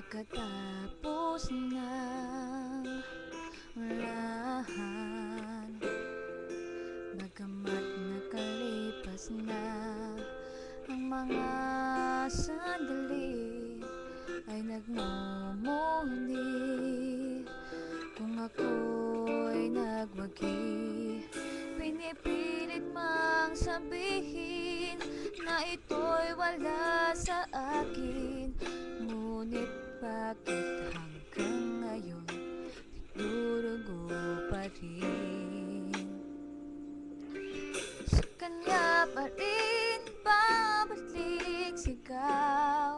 Pagkatapos ng lahat Bagamat nakalipas na ang mga sandali Ay nagmumuli. Kung ako'y nagwagi Pinipilit mang sabihin Na ito'y wala sa akin. Ngunit bakit hanggang ngayon Durugo pa rin? Sa kanya pa rin babalik sigaw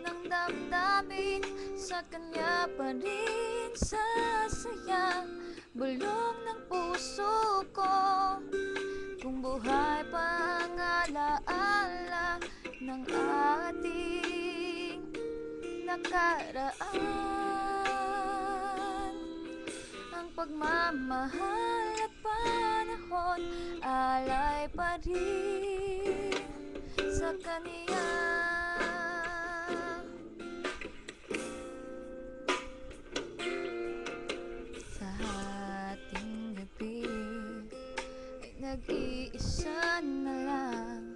Ng damdamin Sa kanya pa rin sasaya. Bulong ng puso ko. Kung buhay pa nakaraan. Ang pagmamahal at panahon Alay pa rin sa kaniya. Sa ating gabi Ay nag-iisa na lang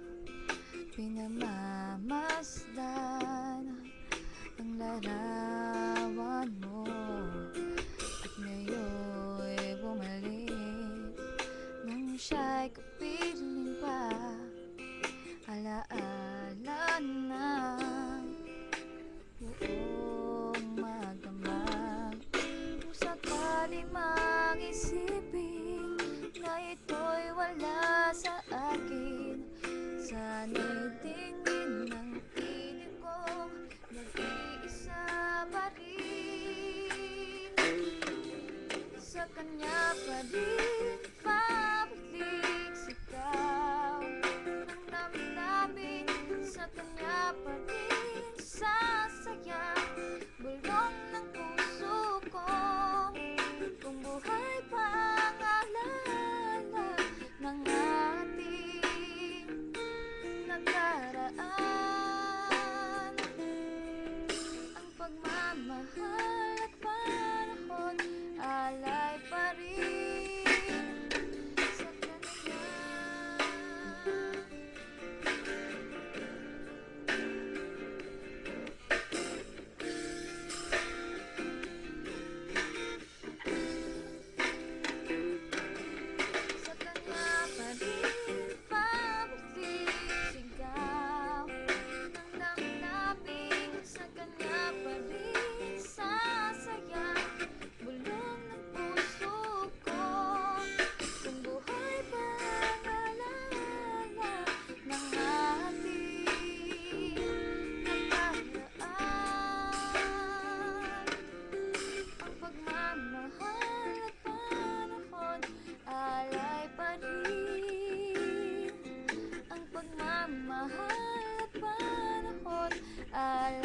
Pinamamasdan ang larawan mo. At ngayon bumalik. Nang siya'y kapiling pa Alaala na. Buong magamag Kung sakali mang isipin Na ito'y wala sa akin Sana'y yeah. lahat ng panahon alam